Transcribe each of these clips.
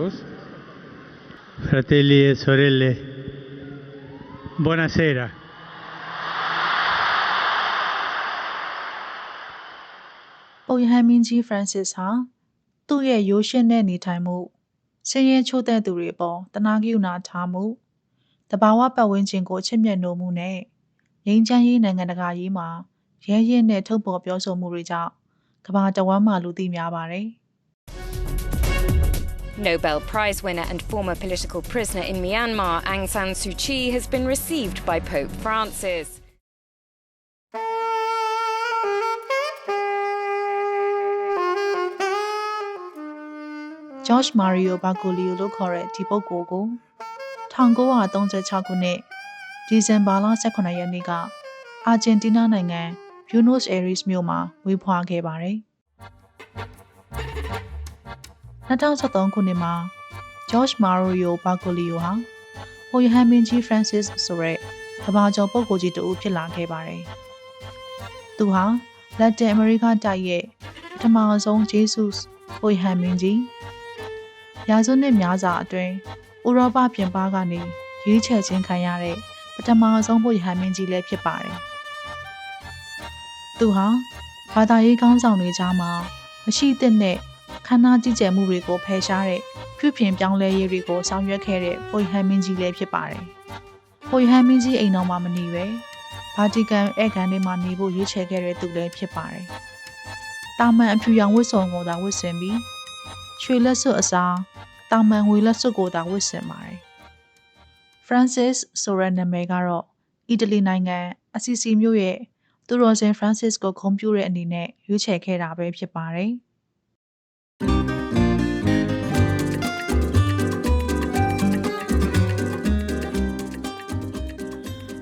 amigos, fratelli e sorelle, buonasera. ပုပ်ယဟန်မင်းကြီး Francis ဟာသူ့ရဲ့ရိုးရှင်းတဲ့နေထိုင်မှုဆင်းရဲချို့တဲ့သူတွေအပေါ်တနာကိူနာထားမှုတဘာဝပတ်ဝန်းကျင်ကိုချစ်မြတ်နိုးမှုနဲ့ငြိမ်းချမ်းရေးနိုင်ငံတကာရေးမှာရဲရဲနဲ့ထုတ်ပေါ်ပြောဆိုမှုတွေကြောင့်ကမ္ဘာတဝန်းမှာလူသိများပါတယ် Nobel Prize winner and former political prisoner in Myanmar, Aung San Suu Kyi, has been received by Pope Francis. George Mario Bergoglio လို့ခေါ်တဲ့ဒီပုဂ္ဂိုလ်ကို1936ခုနှစ်ဒီဇင်ဘာလ18ရက်နေ့ကအာဂျင်တီးနားနိုင်ငံ Buenos Aires မြို့မှာမွေးဖွားခဲ့ပါတယ်။ 2013ခုနှစ်မှာ George Mario Bergoglio ဟာဟိုယဟန်မင်းကြီး Francis ဆိုတဲ့ကမ္ဘာကျော်ပုဂ္ဂိုလ်ကြီးတဦးဖြစ်လာခဲ့ပါတယ်။သူဟာလက်တင်အမေရိကတိုက်ရဲ့ပထမဆုံးဂျေဆုစ်ဟိုယဟန်မင်းကြီးရာစုနှစ်များစွာအတွင်းဥရောပပြင်ပကနေရွေးချယ်ခြင်းခံရတဲ့ပထမဆုံးဘုရားမင်းကြီးလည်းဖြစ်ပါတယ်။သူဟာဘာသာရေးကောင်းဆောင်တွေကြားမှာမရှိသင့်တဲ့ ခန္ဓာကြီးကျယ်မှုတွေကိုဖယ်ရှားတဲ့ပြုပြင်ပြောင်းလဲရေးတွေကိုဆောင်ရွက်ခဲ့တဲ့ဘုရားမင်းကြီးလည်းဖြစ်ပါတယ်။ဘုရားမင်းကြီးအိမ်တော်မှာမနေပဲဗာတီကန်ဧကန်ထဲမှာနေဖို့ရွေးချယ်ခဲ့တဲ့သူလည်းဖြစ်ပါတယ်။တာမန်အဖြူရောင်ဝတ်စုံကိုသာဝတ်ဆင်ပြီးရွှေလက်စွပ်အစားတာမန်ငွေလက်စွပ်ကိုသာဝတ်ဆင်ပါတယ်။ Francis ဆိုတဲ့နာမည်ကတော့အီတလီနိုင်ငံအစီစီမြို့ရဲ့သူတော်စင် Francis ကိုဂုဏ်ပြုတဲ့အနေနဲ့ရွေးချယ်ခဲ့တာပဲဖြစ်ပါတယ်။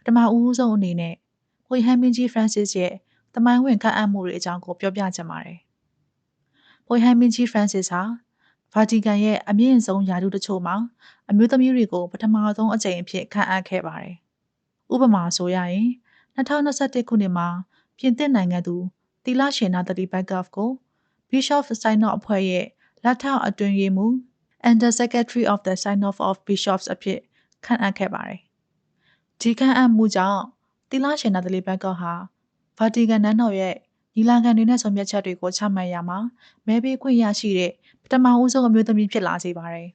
ပထမအဦးဆုံးအနေနဲ့ဟိုယဟန်မင်းကြီး Francis ရဲ့တမိုင်းဝင်ခန့်အပ်မှုတွေအကြောင်းကိုပြောပြချင်ပါတယ်။ဟိုယဟန်မင်းကြီး Francis ဟာဗာတီကန်ရဲ့အမြင့်ဆုံးယာတုတချို့မှာအမျိုးသမီးတွေကိုပထမဆုံးအကြိမ်အဖြစ်ခန့်အပ်ခဲ့ပါတယ်။ဥပမာဆိုရရင်2021ခုနှစ်မှာပြင်သစ်နိုင်ငံသူတီလာရှင်နာတလီဘက်ကဖ်ကို Bishop Sign Off အဖွဲ့ရဲ့လက်ထောက်အတွင်းရေးမှူး Under Secretary of the Sign Off of Bishops အဖြစ်ခန့်အပ်ခဲ့ပါတယ်။ ဒီခန့်အပ်မှုကြောင့်တီလာရှင်နာတလီဘက်ကဟာဗာတီကန်နန်းတော်ရဲ့ညီလာခံတွေနဲ့ဆောင်ရွက်ချက်တွေကိုချမှတ်ရမှာမဲပေးခွင့်ရရှိတဲ့ပထမဦးဆုံးအမျိုးသမီးဖြစ်လာစေပါတယ်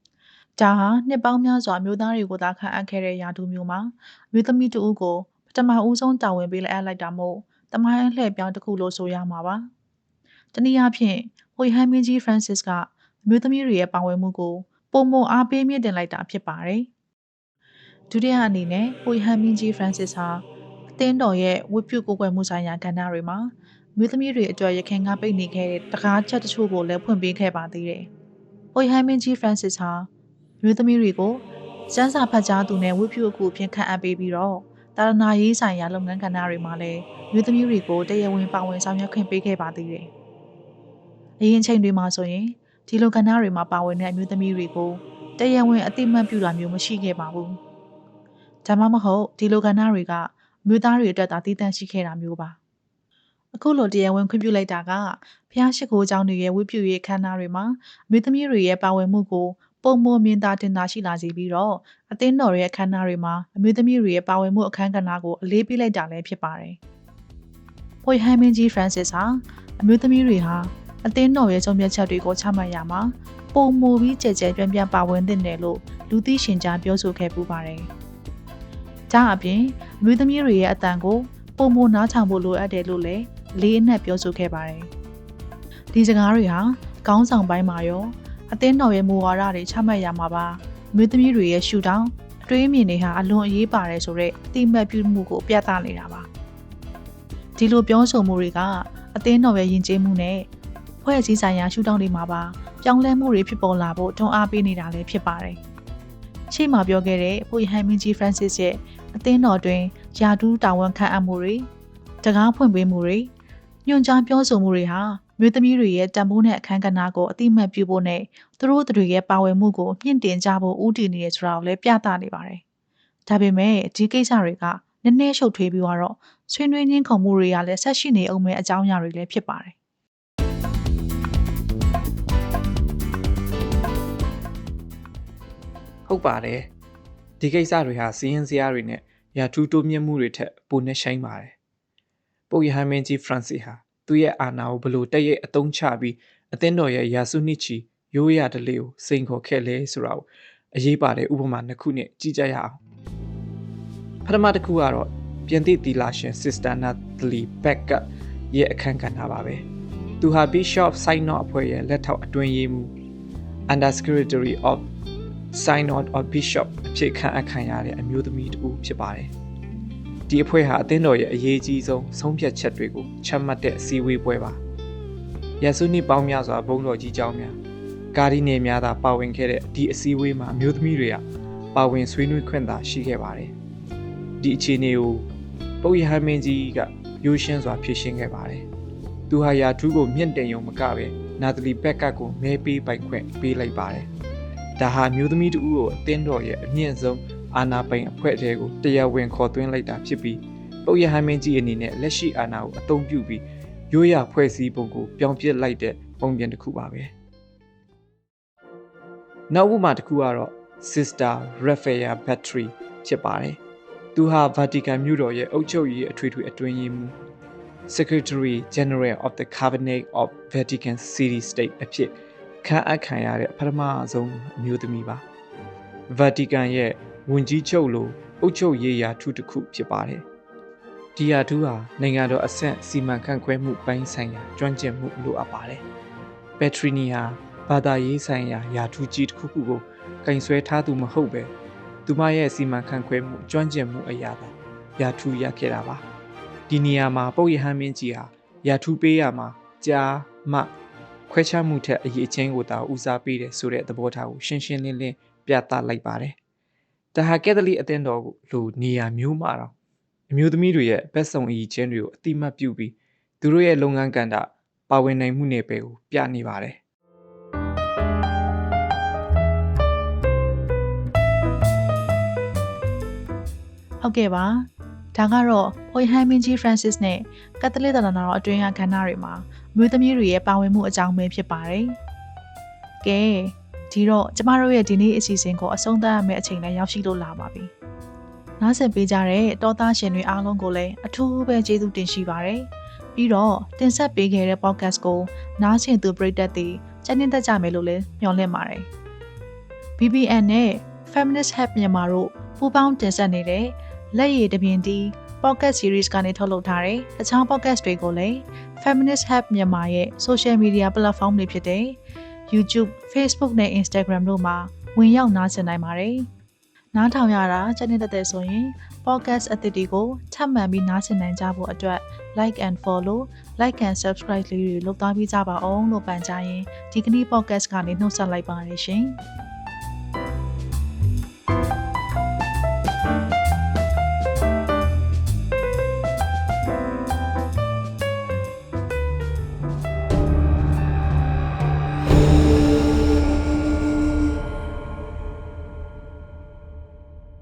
။ဒါဟာနှစ်ပေါင်းများစွာမျိုးသားတွေကိုသာခန့်အပ်ခဲ့တဲ့ယာတူမျိုးမှာအမျိုးသမီးတဦးကိုပထမဦးဆုံးတာဝန်ပေးလိုက်အပ်လိုက်တာမို့တမိုင်းအလှည့်ပြောင်းတစ်ခုလို့ဆိုရမှာပါ။တနည်းအားဖြင့်ဟိုယဟန်မင်းကြီး Francis ကအမျိုးသမီးတွေရဲ့ပါဝင်မှုကိုပုံမအားပေးမြင့်တင်လိုက်တာဖြစ်ပါတယ်။ ဒုတိယအနေနဲ့ဟိုယဟန်မင်းကြီး Francis ဟာအသင်းတော်ရဲ့ဝတ်ပြုကိုယ်ွယ်မှုဆိုင်ရာကဏ္ဍတွေမှာမြို့သမီးတွေအတွက်ရခင်ကပိတ်နေခဲ့တဲ့တကားချက်တချို့ကိုလည်းဖွင့်ပေးခဲ့ပါသေးတယ်။ဟိုယဟန်မင်းကြီး Francis ဟာမြို့သမီးတွေကိုစန်းစာဖတ်ကြားသူနဲ့ဝတ်ပြုအကူအဖြစ်ခန့်အပ်ပေးပြီးတော့တာရနာရေးဆိုင်ရာလုပ်ငန်းကဏ္ဍတွေမှာလည်းမြို့သမီးတွေကိုတရားဝင်ပါဝင်ဆောင်ရွက်ခွင့်ပေးခဲ့ပါသေးတယ်။အရင်ချိန်တွေမှာဆိုရင်ဒီလိုကဏ္ဍတွေမှာပါဝင်တဲ့အမျိုးသမီးတွေကိုတရားဝင်အသိမှတ်ပြုတာမျိုးမရှိခဲ့ပါဘူး။ ဒါမှမဟုတ်ဒီလိုကဏ္ဍတွေကမြို့သားတွေအတွက်သာတည်တံ့ရှိခဲ့တာမျိုးပါအခုလိုတရားဝင်ခွင့်ပြုလိုက်တာကဖျားရှိခိုးကြောင်းတွေရဲ့ဝိပ္ပယရဲ့ခန္ဓာတွေမှာမိသမီးတွေရဲ့ပါဝင်မှုကိုပုံမမြင်သာတင်သာရှိလာစေပြီးတော့အသင်းတော်ရဲ့အခမ်းအနားတွေမှာအမျိုးသမီးတွေရဲ့ပါဝင်မှုအခမ်းကဏ္ဍကိုအလေးပေးလိုက်တာလည်းဖြစ်ပါတယ်။ပိုဟမ်မင်းကြီးဖရန်စစ်ဟာအမျိုးသမီးတွေဟာအသင်းတော်ရဲ့ဆုံးဖြတ်ချက်တွေကိုချမှတ်ရမှာပုံမူပြီးကြဲကြဲပြန့်ပြန့်ပါဝင်သင့်တယ်လို့လူသိရှင်ကြားပြောဆိုခဲ့ပူပါတယ်။ ဒါအပြင်အမျိုးသမီးတွေရဲ့အတန်ကိုပုံမနားထောင်ဖို့လိုအပ်တယ်လို့လည်းလေးအနက်ပြောဆိုခဲ့ပါတယ်။ဒီစကားတွေဟာကောင်းဆောင်ပိုင်းမှာရောအသင်းတော်ရဲ့မူဝါဒတွေချမှတ်ရမှာပါ။မြို့သမီးတွေရဲ့ရှူတောင်းအတွေးမြင်တွေဟာအလွန်အရေးပါတယ်ဆိုတော့အတိမတ်ပြုမှုကိုပြသနေတာပါ။ဒီလိုပြောဆိုမှုတွေကအသင်းတော်ရဲ့ယဉ်ကျေးမှုနဲ့ဖွဲ့စည်းဆိုင်ရာရှုထောင့်တွေမှာပါပြောင်းလဲမှုတွေဖြစ်ပေါ်လာဖို့တွန်းအားပေးနေတာလည်းဖြစ်ပါတယ်။ ရှေ့မှာပြောခဲ့တဲ့ပိုရဟန်မင်းကြီး Francis ရဲ့အသင်းတော်တွင်ယာတူးတာဝန်ခံအပ်မှုတွေတကားဖွင့်ပေးမှုတွေညွှန်ကြားပြောဆိုမှုတွေဟာမြို့သမီးတွေရဲ့တန်ဖိုးနဲ့အခန်းကဏ္ဍကိုအတိအမှတ်ပြုဖို့နဲ့သူတို့တွေရဲ့ပါဝင်မှုကိုမြင့်တင်ကြဖို့ဦးတည်နေရဆိုတာကိုလည်းပြသနေပါတယ်။ဒါပေမဲ့ဒီကိစ္စတွေကနည်းနည်းရှုပ်ထွေးပြီးတော့ဆွေးနွေးညှင်းခုန်မှုတွေကလည်းဆက်ရှိနေအောင်မဲ့အကြောင်းအရာတွေလည်းဖြစ်ပါတယ် ဟုတ်ပါတယ်ဒီကိစ္စတွေဟာစီးရင်စရာတွေနဲ့ရာထူးတိုးမြင့်မှုတွေထက်ပိုနဲ့ဆိုင်ပါတယ်ပုပ်ယဟန်မင်းကြီးဖရန်စစ်ဟာသူ့ရဲ့အာဏာကိုဘလို့တက်ရဲ့အတုံးချပြီးအသင်းတော်ရဲ့ယာစုနှစ်ချီရိုးရတလေးကိုစိန်ခေါ်ခဲ့လဲဆိုတာကိုအရေးပါတဲ့ဥပမာနှစ်ခုနဲ့ကြည့်ကြရအောင်ပထမတစ်ခုကတော့ပြင်သစ်တီလာရှင် Sister Natalie Beckett ရဲ့အခန်းကဏ္ဍပါပဲသူဟာ Bishop Synod အဖွဲ့ရဲ့လက်ထောက်အတွင်းရေးမှူး Under Secretary of Synod of Bishop အဖြစ်ခံအပ်ခံရတဲ့အမျိုးသမီးတူဖြစ်ပါတယ်။ဒီအဖွဲ့ဟာအသင်းတော်ရဲ့အရေးကြီးဆုံးဆုံးဖြတ်ချက်တွေကိုချမှတ်တဲ့အစည်းအဝေးပွဲပါ။ရဆုနှစ်ပေါင်းများစွာဘုန်းတော်ကြီးเจ้าများကာဒီနယ်များသာပါဝင်ခဲ့တဲ့ဒီအစည်းအဝေးမှာအမျိုးသမီးတွေကပါဝင်ဆွေးနွေးခွင့်သာရှိခဲ့ပါတယ်။ဒီအခြေအနေကိုပုပ်ယဟန်မင်းကြီးကရိုးရှင်းစွာဖြေရှင်းခဲ့ပါတယ်။သူဟာယာထူးကိုမြင့်တင်ရုံမကပဲနာတလီဘက်ကတ်ကိုမဲပေးပိုက်ခွင့်ပေးလိုက်ပါတယ်။ ဒါဟာမျိုးသမီးတူကိုအသင်းတော်ရဲ့အမြင့်ဆုံးအာဏာပိုင်အဖွဲ့အစည်းကိုတရားဝင်ခေါ်သွင်းလိုက်တာဖြစ်ပြီးပုပ်ရဟန်းမင်းကြီးအနေနဲ့လက်ရှိအာဏာကိုအသုံးပြုပြီးရိုးရာဖွဲ့စည်းပုံကိုပြောင်းပြစ်လိုက်တဲ့ပုံပြင်တစ်ခုပါပဲ။နောက်ဥပမာတစ်ခုကတော့ Sister Raphael Battery ဖြစ်ပါတယ်။သူဟာ Vatican မြို့တော်ရဲ့အုပ်ချုပ်ရေးအထွေထွေအတွင်းရေးမှူး Secretary General of the Cabinet of Vatican City State အဖြစ် ခန့်အပ်ခံရတဲ့ပထမဆုံးအမျိုးသမီးပါ။ Vatican ရဲ့ဝန်ကြီးချုပ်လိုအုပ်ချုပ်ရေးရာထူးတစ်ခုဖြစ်ပါတယ်။ဒီရာထူးဟာနိုင်ငံတော်အဆင့်စီမံခန့်ခွဲမှုပိုင်းဆိုင်ရာကျွမ်းကျင်မှုလိုအပ်ပါတယ်။ Petrini ဟာဘာသာရေးဆိုင်ရာရာထူးကြီးတစ်ခုခုကိုကင်ဆွဲထားသူမဟုတ်ပဲသူမရဲ့စီမံခန့်ခွဲမှုကျွမ်းကျင်မှုအရာသာရာထူးရခဲ့တာပါ။ဒီနေရာမှာပုပ်ရဟန်းမင်းကြီးဟာရာထူးပေးရမှာကြားမှ ခွဲခြားမှုထက်အရေးချင်းကိုသာဦးစားပေးတယ်ဆိုတဲ့သဘောထားကိုရှင်းရှင်းလင်းလင်းပြသလိုက်ပါတယ်။ဒါဟာကက်သလစ်အသင်းတော်ကိုလိုနေရာမျိုးမှာတော့အမျိုးသမီးတွေရဲ့ဘက်ဆောင်အရေးချင်းတွေကိုအတိမတ်ပြုပြီးသူတို့ရဲ့လုပ်ငန်းကဏ္ဍပါဝင်နိုင်မှုနယ်ပယ်ကိုပြနေပါတယ်။ဟုတ်ကဲ့ပါ ဒါကတော့ဖွေဟန်မင်းကြီး Francis နဲ့ကက်သလစ်သာသနာတော်အတွင်းကကဏ္ဍတွေမှာမြို့သမီးတွေရဲ့ပါဝင်မှုအကြောင်းပဲဖြစ်ပါတယ်ကဲဒီတော့ကျမတို့ရဲ့ဒီနေ့အစီအစဉ်ကိုအဆုံးသတ်ရမယ့်အချိန်လည်းရောက်ရှိလို့လာပါပြီနားဆင်ပေးကြတဲ့တောသားရှင်တွေအားလုံးကိုလည်းအထူးပဲကျေးဇူးတင်ရှိပါတယ်ပြီးတော့တင်ဆက်ပေးခဲ့တဲ့ podcast ကိုနားဆင်သူပရိသတ်တွေစနေတတ်ကြမယ်လို့လည်းမျှော်လင့်ပါတယ် BBN နဲ့ Feminist Hub မြန်မာတို့ပူးပေါင်းတင်ဆက်နေတဲ့ လက်ရည်တပြင်းတီး podcast series ကနေထုတ်လုပ်ထားတဲ့တခြား podcast တွေကိုလည်း Feminist Hub မြန်မာရဲ့ social media platform တွေဖြစ်တဲ့ YouTube, Facebook နဲ့ Instagram တို့မှာဝင်ရောက်နားဆင်နိုင်ပါတယ်။နားထောင်ရတာစနေတသက်ဆိုရင် podcast အသစ်တွေကိုထပ်မံပြီးနားဆင်နိုင်ကြဖို့အတွက် like and follow, like and subscribe လေးတွေလုပ်သားပေးကြပါအောင်လို့ပန်ကြားရင်ဒီကနေ့ podcast ကနေနှုတ်ဆက်လိုက်ပါရရှင်။